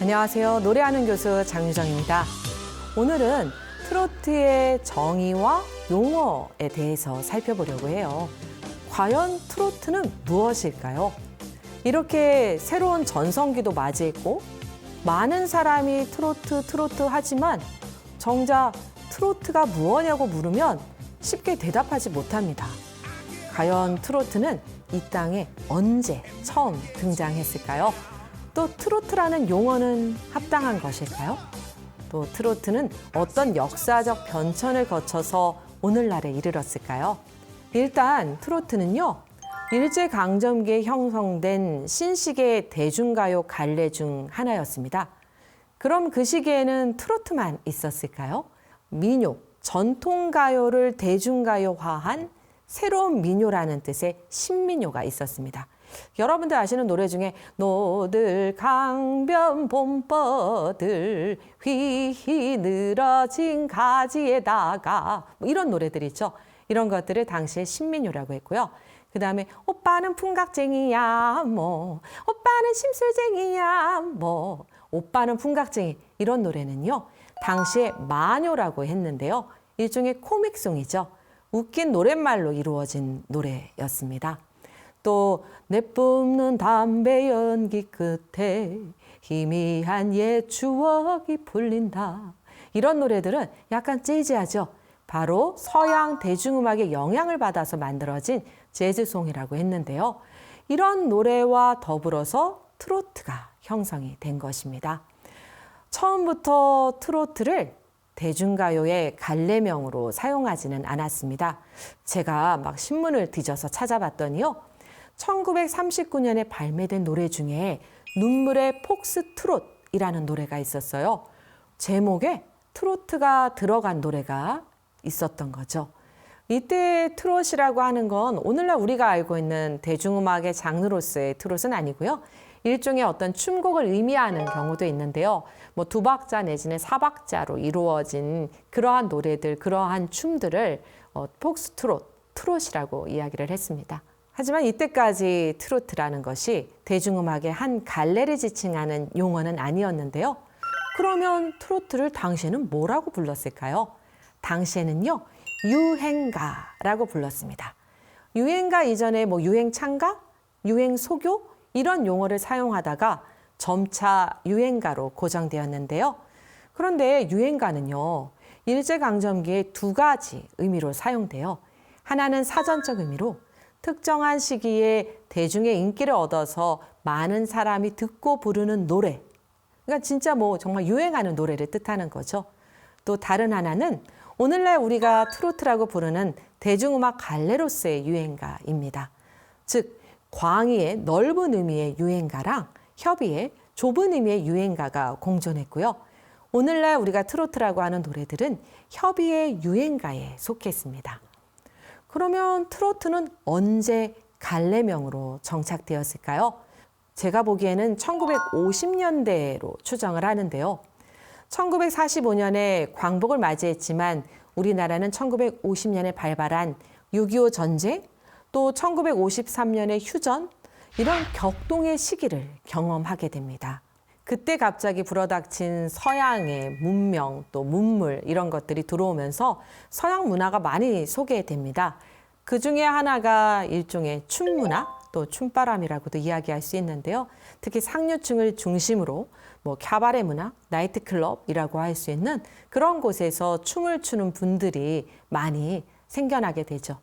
안녕하세요. 노래하는 교수 장유정입니다. 오늘은 트로트의 정의와 용어에 대해서 살펴보려고 해요. 과연 트로트는 무엇일까요? 이렇게 새로운 전성기도 맞이했고 많은 사람이 트로트 트로트 하지만 정작 트로트가 무엇냐고 물으면 쉽게 대답하지 못합니다. 과연 트로트는 이 땅에 언제 처음 등장했을까요? 또 트로트라는 용어는 합당한 것일까요? 또 트로트는 어떤 역사적 변천을 거쳐서 오늘날에 이르렀을까요? 일단 트로트는요. 일제강점기에 형성된 신식의 대중가요 갈래 중 하나였습니다. 그럼 그 시기에는 트로트만 있었을까요? 민요, 전통가요를 대중가요화한 새로운 민요라는 뜻의 신민요가 있었습니다. 여러분들 아시는 노래 중에 노들 강변 봄버들 휘휘 늘어진 가지에다가 뭐 이런 노래들 있죠. 이런 것들을 당시에 신민요라고 했고요. 그 다음에 오빠는 풍각쟁이야 뭐 오빠는 심술쟁이야 뭐 오빠는 풍각쟁이 이런 노래는요. 당시에 마녀라고 했는데요. 일종의 코믹송이죠. 웃긴 노랫말로 이루어진 노래였습니다. 또 내뿜는 담배 연기 끝에 희미한 옛 추억이 풀린다. 이런 노래들은 약간 재즈하죠. 바로 서양 대중음악의 영향을 받아서 만들어진 재즈송이라고 했는데요. 이런 노래와 더불어서 트로트가 형성이 된 것입니다. 처음부터 트로트를 대중가요의 갈래명으로 사용하지는 않았습니다. 제가 막 신문을 뒤져서 찾아봤더니요. 1939년에 발매된 노래 중에 눈물의 폭스트롯이라는 노래가 있었어요. 제목에 트로트가 들어간 노래가 있었던 거죠. 이때 트롯이라고 하는 건 오늘날 우리가 알고 있는 대중음악의 장르로서의 트롯은 아니고요. 일종의 어떤 춤곡을 의미하는 경우도 있는데요. 뭐 두 박자 내지는 사 박자로 이루어진 그러한 노래들, 그러한 춤들을 어, 폭스트롯, 트롯이라고 이야기를 했습니다. 하지만 이때까지 트로트라는 것이 대중음악의 한 갈래를 지칭하는 용어는 아니었는데요. 그러면 트로트를 당시에는 뭐라고 불렀을까요? 당시에는요, 유행가라고 불렀습니다. 유행가 이전에 뭐 유행창가, 유행소교 이런 용어를 사용하다가 점차 유행가로 고정되었는데요. 그런데 유행가는요, 일제강점기에 두 가지 의미로 사용돼요. 하나는 사전적 의미로 특정한 시기에 대중의 인기를 얻어서 많은 사람이 듣고 부르는 노래. 그러니까 진짜 뭐 정말 유행하는 노래를 뜻하는 거죠. 또 다른 하나는 오늘날 우리가 트로트라고 부르는 대중음악 갈래로서의 유행가입니다. 즉, 광의의 넓은 의미의 유행가랑 협의의 좁은 의미의 유행가가 공존했고요. 오늘날 우리가 트로트라고 하는 노래들은 협의의 유행가에 속했습니다. 그러면 트로트는 언제 갈래명으로 정착되었을까요? 제가 보기에는 1950년대로 추정을 하는데요. 1945년에 광복을 맞이했지만 우리나라는 1950년에 발발한 6.25 전쟁, 또 1953년의 휴전, 이런 격동의 시기를 경험하게 됩니다. 그때 갑자기 불어닥친 서양의 문명 또 문물 이런 것들이 들어오면서 서양 문화가 많이 소개됩니다. 그 중에 하나가 일종의 춤 문화 또 춤바람이라고도 이야기할 수 있는데요. 특히 상류층을 중심으로 뭐 캬바레 문화, 나이트클럽이라고 할 수 있는 그런 곳에서 춤을 추는 분들이 많이 생겨나게 되죠.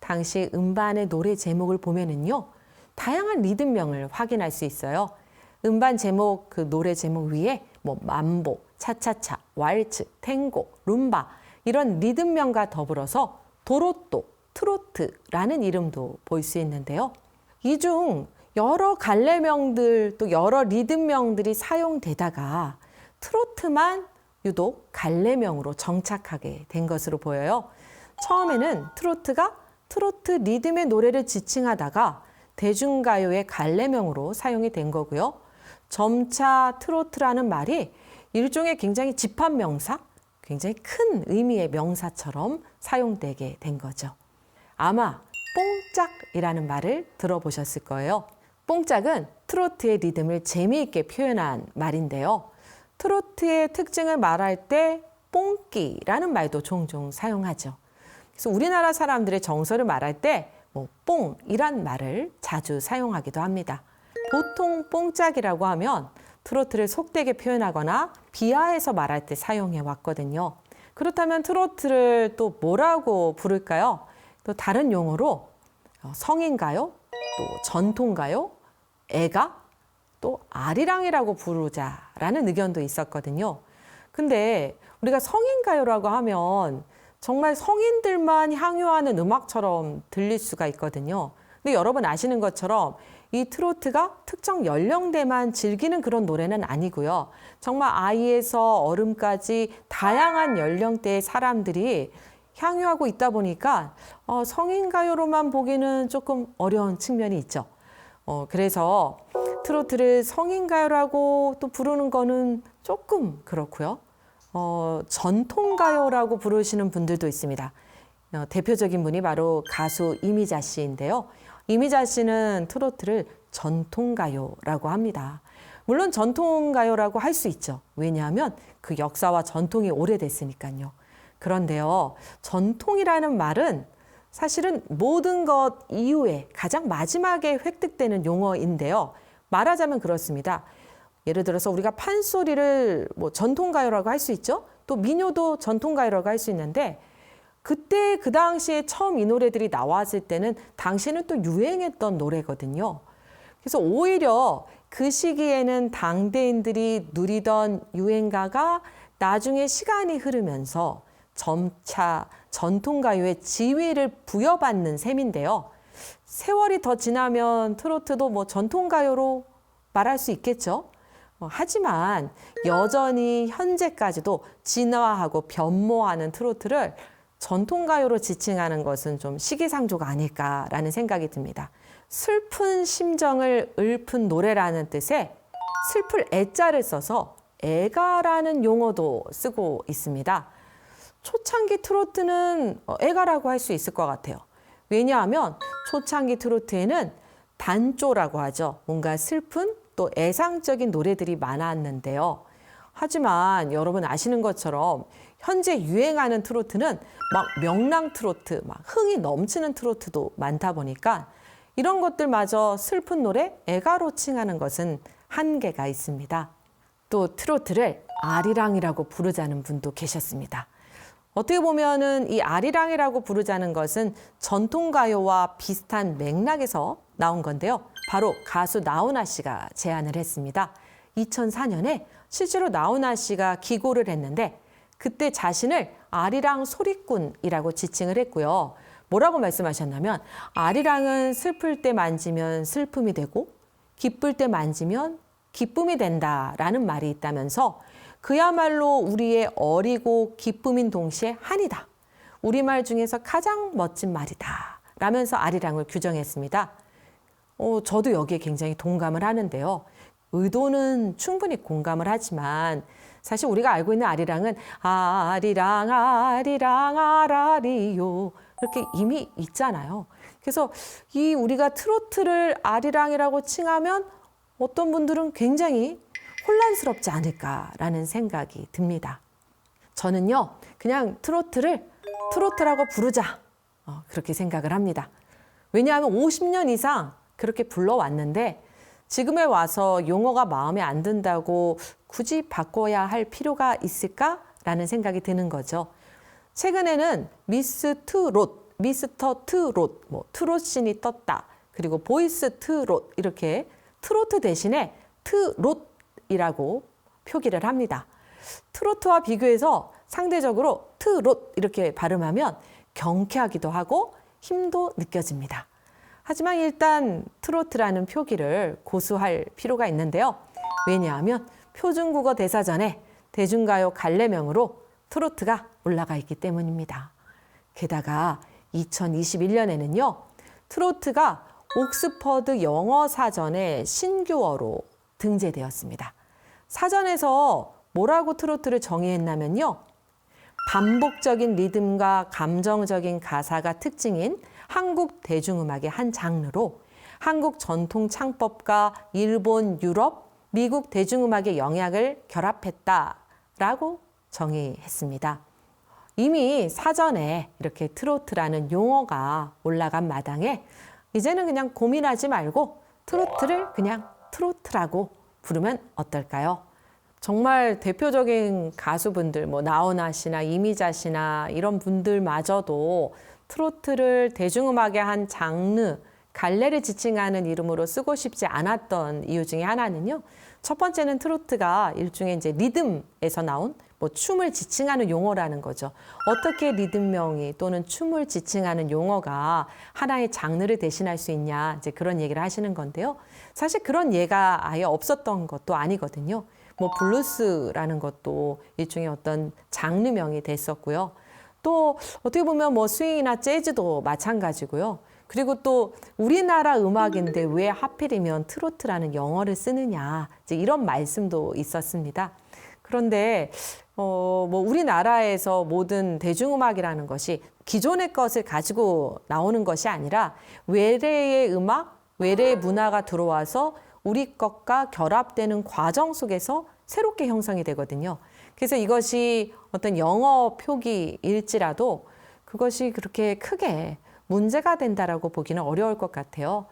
당시 음반의 노래 제목을 보면은요. 다양한 리듬명을 확인할 수 있어요. 음반 제목 그 노래 제목 위에 뭐 만보, 차차차, 왈츠, 탱고, 룸바 이런 리듬명과 더불어서 도로또, 트로트라는 이름도 볼 수 있는데요. 이 중 여러 갈래명들 또 여러 리듬명들이 사용되다가 트로트만 유독 갈래명으로 정착하게 된 것으로 보여요. 처음에는 트로트가 트로트 리듬의 노래를 지칭하다가 대중가요의 갈래명으로 사용이 된 거고요. 점차 트로트라는 말이 일종의 굉장히 집합 명사, 굉장히 큰 의미의 명사처럼 사용되게 된 거죠. 아마 뽕짝이라는 말을 들어보셨을 거예요. 뽕짝은 트로트의 리듬을 재미있게 표현한 말인데요. 트로트의 특징을 말할 때 뽕기라는 말도 종종 사용하죠. 그래서 우리나라 사람들의 정서를 말할 때뭐 뽕이란 말을 자주 사용하기도 합니다. 보통 뽕짝이라고 하면 트로트를 속되게 표현하거나 비하해서 말할 때 사용해 왔거든요. 그렇다면 트로트를 또 뭐라고 부를까요? 또 다른 용어로 어, 성인가요? 또 전통가요? 애가? 또 아리랑이라고 부르자라는 의견도 있었거든요. 근데 우리가 성인가요라고 하면 정말 성인들만 향유하는 음악처럼 들릴 수가 있거든요. 근데 여러분 아시는 것처럼 이 트로트가 특정 연령대만 즐기는 그런 노래는 아니고요. 정말 아이에서 어른까지 다양한 연령대의 사람들이 향유하고 있다 보니까 어, 성인 가요로만 보기는 조금 어려운 측면이 있죠. 어, 그래서 트로트를 성인 가요라고 또 부르는 거는 조금 그렇고요. 어, 전통 가요라고 부르시는 분들도 있습니다. 어, 대표적인 분이 바로 가수 이미자 씨인데요. 이미자 씨는 트로트를 전통가요라고 합니다. 물론 전통가요라고 할 수 있죠. 왜냐하면 그 역사와 전통이 오래됐으니까요. 그런데요, 전통이라는 말은 사실은 모든 것 이후에 가장 마지막에 획득되는 용어인데요. 말하자면 그렇습니다. 예를 들어서 우리가 판소리를 뭐 전통가요라고 할 수 있죠. 또 민요도 전통가요라고 할 수 있는데 그때 그 당시에 처음 이 노래들이 나왔을 때는 당시에는 또 유행했던 노래거든요. 그래서 오히려 그 시기에는 당대인들이 누리던 유행가가 나중에 시간이 흐르면서 점차 전통가요의 지위를 부여받는 셈인데요. 세월이 더 지나면 트로트도 뭐 전통가요로 말할 수 있겠죠. 어, 하지만 여전히 현재까지도 진화하고 변모하는 트로트를 전통가요로 지칭하는 것은 좀 시기상조가 아닐까라는 생각이 듭니다. 슬픈 심정을 읊은 노래라는 뜻의 슬플 애자를 써서 애가라는 용어도 쓰고 있습니다. 초창기 트로트는 어, 애가라고 할 수 있을 것 같아요. 왜냐하면 초창기 트로트에는 단조라고 하죠. 뭔가 슬픈 또 애상적인 노래들이 많았는데요. 하지만 여러분 아시는 것처럼 현재 유행하는 트로트는 막 명랑 트로트, 막 흥이 넘치는 트로트도 많다 보니까 이런 것들마저 슬픈 노래, 애가로 칭하는 것은 한계가 있습니다. 또 트로트를 아리랑이라고 부르자는 분도 계셨습니다. 어떻게 보면은 이 아리랑이라고 부르자는 것은 전통가요와 비슷한 맥락에서 나온 건데요. 바로 가수 나훈아 씨가 제안을 했습니다. 2004년에 실제로 나훈아 씨가 기고를 했는데 그때 자신을 아리랑 소리꾼이라고 지칭을 했고요. 뭐라고 말씀하셨냐면 아리랑은 슬플 때 만지면 슬픔이 되고 기쁠 때 만지면 기쁨이 된다라는 말이 있다면서 그야말로 우리의 어리고 기쁨인 동시에 한이다. 우리말 중에서 가장 멋진 말이다. 라면서 아리랑을 규정했습니다. 어, 저도 여기에 굉장히 동감을 하는데요. 의도는 충분히 공감을 하지만 사실 우리가 알고 있는 아리랑은 아리랑 아리랑 아라리요 이렇게 이미 있잖아요. 그래서 이 우리가 트로트를 아리랑이라고 칭하면 어떤 분들은 굉장히 혼란스럽지 않을까라는 생각이 듭니다. 저는요, 그냥 트로트를 트로트라고 부르자. 어, 그렇게 생각을 합니다. 왜냐하면 50년 이상 그렇게 불러왔는데 지금에 와서 용어가 마음에 안 든다고 굳이 바꿔야 할 필요가 있을까라는 생각이 드는 거죠. 최근에는 미스 트롯, 미스터 트롯, 뭐 트롯신이 떴다. 그리고 보이스 트롯 이렇게 트로트 대신에 트롯이라고 표기를 합니다. 트로트와 비교해서 상대적으로 트롯 이렇게 발음하면 경쾌하기도 하고 힘도 느껴집니다. 하지만 일단 트로트라는 표기를 고수할 필요가 있는데요. 왜냐하면 표준국어 대사전에 대중가요 갈래명으로 트로트가 올라가 있기 때문입니다. 게다가 2021년에는요, 트로트가 옥스퍼드 영어 사전에 신규어로 등재되었습니다. 사전에서 뭐라고 트로트를 정의했냐면요. 반복적인 리듬과 감정적인 가사가 특징인 한국 대중음악의 한 장르로 한국 전통 창법과 일본, 유럽, 미국 대중음악의 영향을 결합했다라고 정의했습니다. 이미 사전에 이렇게 트로트라는 용어가 올라간 마당에 이제는 그냥 고민하지 말고 트로트를 그냥 트로트라고 부르면 어떨까요? 정말 대표적인 가수분들, 뭐 나훈아 씨나 이미자 씨나 이런 분들마저도 트로트를 대중음악의 한 장르, 갈래를 지칭하는 이름으로 쓰고 싶지 않았던 이유 중에 하나는요. 첫 번째는 트로트가 일종의 이제 리듬에서 나온 뭐 춤을 지칭하는 용어라는 거죠. 어떻게 리듬 명의 또는 춤을 지칭하는 용어가 하나의 장르를 대신할 수 있냐 이제 그런 얘기를 하시는 건데요. 사실 그런 예가 아예 없었던 것도 아니거든요. 뭐 블루스라는 것도 일종의 어떤 장르명이 됐었고요. 또 어떻게 보면 뭐 스윙이나 재즈도 마찬가지고요. 그리고 또 우리나라 음악인데 왜 하필이면 트로트라는 영어를 쓰느냐 이제 이런 말씀도 있었습니다. 그런데 어, 뭐 우리나라에서 모든 대중음악이라는 것이 기존의 것을 가지고 나오는 것이 아니라 외래의 음악, 외래의 문화가 들어와서 우리 것과 결합되는 과정 속에서 새롭게 형성이 되거든요. 그래서 이것이 어떤 영어 표기일지라도 그것이 그렇게 크게 문제가 된다라고 보기는 어려울 것 같아요.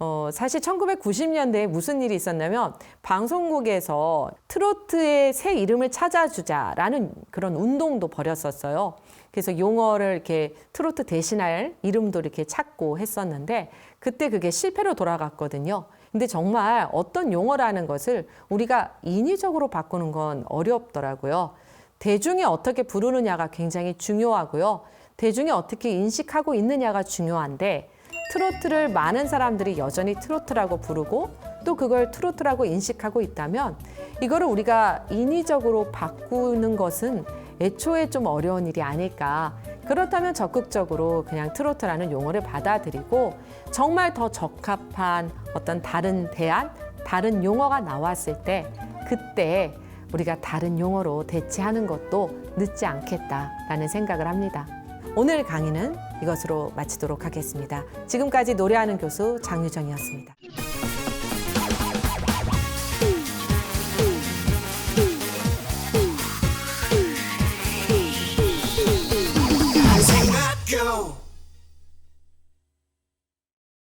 어, 사실 1990년대에 무슨 일이 있었냐면 방송국에서 트로트의 새 이름을 찾아주자라는 그런 운동도 벌였었어요. 그래서 용어를 이렇게 트로트 대신할 이름도 이렇게 찾고 했었는데 그때 그게 실패로 돌아갔거든요. 근데 정말 어떤 용어라는 것을 우리가 인위적으로 바꾸는 건 어렵더라고요. 대중이 어떻게 부르느냐가 굉장히 중요하고요. 대중이 어떻게 인식하고 있느냐가 중요한데 트로트를 많은 사람들이 여전히 트로트라고 부르고 또 그걸 트로트라고 인식하고 있다면 이거를 우리가 인위적으로 바꾸는 것은 애초에 좀 어려운 일이 아닐까. 그렇다면 적극적으로 그냥 트로트라는 용어를 받아들이고 정말 더 적합한 어떤 다른 대안, 다른 용어가 나왔을 때 그때 우리가 다른 용어로 대체하는 것도 늦지 않겠다라는 생각을 합니다. 오늘 강의는 이것으로 마치도록 하겠습니다. 지금까지 노래하는 교수 장유정이었습니다.